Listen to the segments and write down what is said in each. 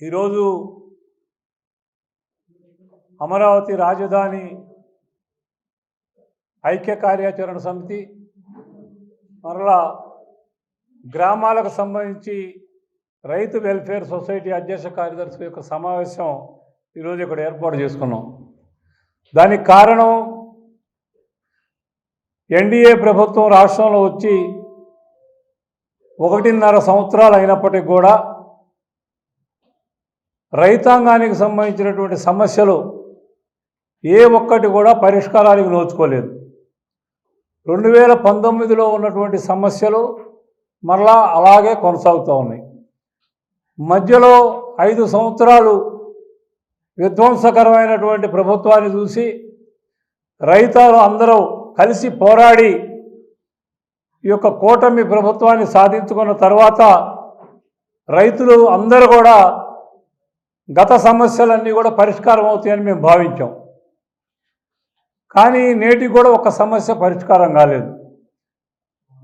ఈరోజు అమరావతి రాజధాని ఐక్య కార్యాచరణ సమితి మరలా గ్రామాలకు సంబంధించి రైతు వెల్ఫేర్ సొసైటీ అధ్యక్ష కార్యదర్శి యొక్క సమావేశం ఈరోజు ఇక్కడ ఏర్పాటు చేసుకున్నాం. దానికి కారణం ఎన్డీఏ ప్రభుత్వం రాష్ట్రంలో వచ్చి ఒకటిన్నర సంవత్సరాలు అయినప్పటికీ కూడా రైతాంగానికి సంబంధించినటువంటి సమస్యలు ఏ ఒక్కటి కూడా పరిష్కారానికి నోచుకోలేదు. రెండు వేల పంతొమ్మిదిలో ఉన్నటువంటి సమస్యలు మరలా అలాగే కొనసాగుతూ ఉన్నాయి. మధ్యలో ఐదు సంవత్సరాలు విధ్వంసకరమైనటువంటి ప్రభుత్వాన్ని చూసి రైతాలు అందరూ కలిసి పోరాడి ఈ యొక్క కూటమి ప్రభుత్వాన్ని సాధించుకున్న తర్వాత రైతులు అందరూ కూడా గత సమస్యలన్నీ కూడా పరిష్కారం అవుతాయని మేము భావించాం. కానీ నేటికి కూడా ఒక సమస్య పరిష్కారం కాలేదు.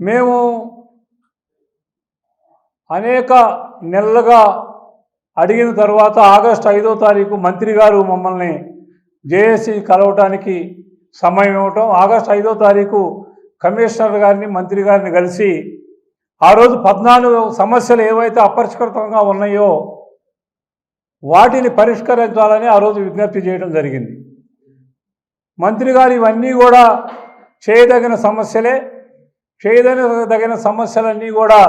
మేము అనేక నెలలుగా అడిగిన తర్వాత ఆగస్టు ఐదో తారీఖు మంత్రి గారు మమ్మల్ని జేఏసీ కలవటానికి సమయం ఇవ్వటం ఆగస్టు ఐదో తారీఖు కమిషనర్ గారిని మంత్రి గారిని కలిసి ఆ రోజు పద్నాలుగు సమస్యలు ఏవైతే అపరిష్కృతంగా ఉన్నాయో వాటిని పరిష్కరించాలని ఆ రోజు విజ్ఞప్తి చేయడం జరిగింది. మంత్రి గారు ఇవన్నీ కూడా చేయదగిన సమస్యలే. చేయదగిన సమస్యలన్నీ కూడా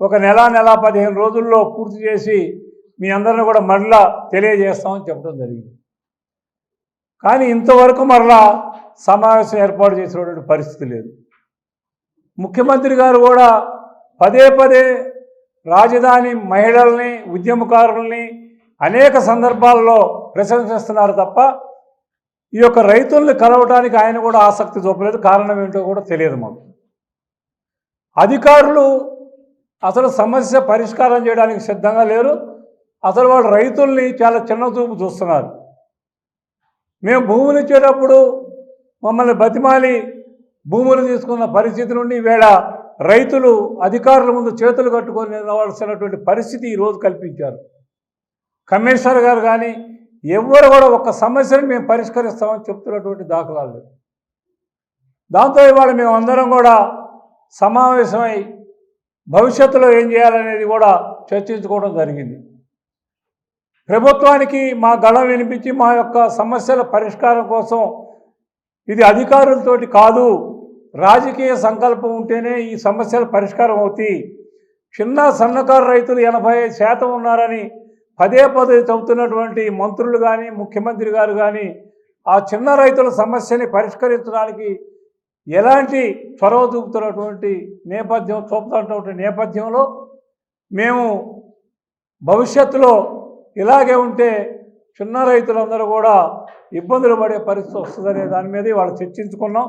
ఒక నెల నెల పదిహేను రోజుల్లో పూర్తి చేసి మీ అందరిని కూడా మరలా తెలియజేస్తామని చెప్పడం జరిగింది. కానీ ఇంతవరకు మరలా సమావేశం ఏర్పాటు చేసినటువంటి పరిస్థితి లేదు. ముఖ్యమంత్రి గారు కూడా పదే పదే రాజధాని మహిళల్ని ఉద్యమకారుల్ని అనేక సందర్భాల్లో ప్రశంసిస్తున్నారు తప్ప ఈ యొక్క రైతుల్ని కలవటానికి ఆయన కూడా ఆసక్తి చూపలేదు. కారణం ఏంటో కూడా తెలియదు మాకు. అధికారులు అసలు సమస్య పరిష్కారం చేయడానికి సిద్ధంగా లేరు. అసలు వాళ్ళు రైతుల్ని చాలా చిన్న చూపు చూస్తున్నారు. మేము భూములు ఇచ్చేటప్పుడు మమ్మల్ని బతిమాలి భూములు తీసుకున్న పరిస్థితి నుండి ఈవేళ రైతులు అధికారుల ముందు చేతులు కట్టుకొని నిలవాల్సినటువంటి పరిస్థితి ఈరోజు కల్పించారు. కమిషనర్ గారు కానీ ఎవ్వరు కూడా ఒక సమస్యను మేము పరిష్కరిస్తామని చెప్తున్నటువంటి దాఖలాలు లేవు. దాంతో ఇవాళ మేము అందరం కూడా సమావేశమై భవిష్యత్తులో ఏం చేయాలనేది కూడా చర్చించుకోవడం జరిగింది. ప్రభుత్వానికి మా గళం వినిపించి మా యొక్క సమస్యల పరిష్కారం కోసం ఇది అధికారులతోటి కాదు రాజకీయ సంకల్పం ఉంటేనే ఈ సమస్యలు పరిష్కారం అవుతాయి చిన్న సన్నకారు రైతులు ఎనభై శాతం ఉన్నారని పదే పదే చదువుతున్నటువంటి మంత్రులు కానీ ముఖ్యమంత్రి గారు కానీ ఆ చిన్న రైతుల సమస్యని పరిష్కరించడానికి ఎలాంటి చొరవ చూపుతున్నటువంటి నేపథ్యం చూపుతున్నటువంటి నేపథ్యంలో మేము భవిష్యత్తులో ఇలాగే ఉంటే చిన్న రైతులందరూ కూడా ఇబ్బందులు పడే పరిస్థితి వస్తుందనే దాని మీద వాళ్ళు చర్చించుకున్నాం.